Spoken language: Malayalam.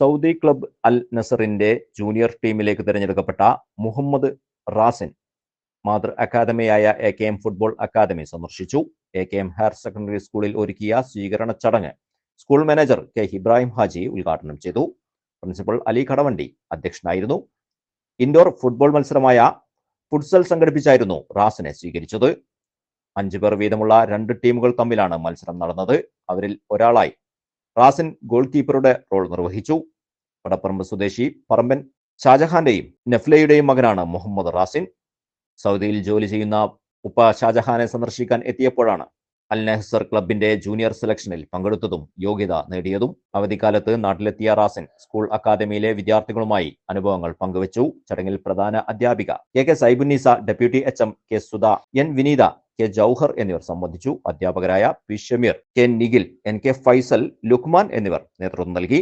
സൗദി ക്ലബ് അൽ നസറിന്റെ ജൂനിയർ ടീമിലേക്ക് തിരഞ്ഞെടുക്കപ്പെട്ട മുഹമ്മദ് റാസിൻ മാതൃ അക്കാദമിയായ A K M football academy സന്ദർശിച്ചു. A K M higher secondary സ്കൂളിൽ ഒരുക്കിയ സ്വീകരണ ചടങ്ങ് school manager K Ibrahim Haji ഉദ്ഘാടനം ചെയ്തു. പ്രിൻസിപ്പൽ അലി കടവണ്ടി അധ്യക്ഷനായിരുന്നു. ഇൻഡോർ ഫുട്ബോൾ മത്സരമായ ഫുട്സൽ സംഘടിപ്പിച്ചായിരുന്നു റാസിനെ സ്വീകരിച്ചത്. അഞ്ചു പേർ വീതമുള്ള രണ്ട് ടീമുകൾ തമ്മിലാണ് മത്സരം നടന്നത്. അവരിൽ ഒരാളായി. റാസിൻ ഗോൾ കീപ്പറുടെ റോൾ നിർവഹിച്ചു. വടപ്പറമ്പ് സ്വദേശി പറമ്പൻ ഷാജഹാന്റെയും നെഫ്ലയുടെയും മകനാണ് മുഹമ്മദ് റാസിൻ. സൗദിയിൽ ജോലി ചെയ്യുന്ന ഉപ്പ ഷാജഹാനെ സന്ദർശിക്കാൻ എത്തിയപ്പോഴാണ് അൽ നെഹ്സർ ക്ലബിന്റെ ജൂനിയർ സെലക്ഷനിൽ പങ്കെടുത്തതും യോഗ്യത നേടിയതും. അവധിക്കാലത്ത് നാട്ടിലെത്തിയ റാസിൻ സ്കൂൾ അക്കാദമിയിലെ വിദ്യാർത്ഥികളുമായി അനുഭവങ്ങൾ പങ്കുവച്ചു. ചടങ്ങിൽ പ്രധാന അധ്യാപിക K K Saibunnisa deputy H M K Sudha N Vineetha K Jouhar എന്നിവർ സംബന്ധിച്ചു അധ്യാപകരായ P Shameer K Nikhil N K Faisal Lukman എന്നിവർ നേതൃത്വം നൽകി.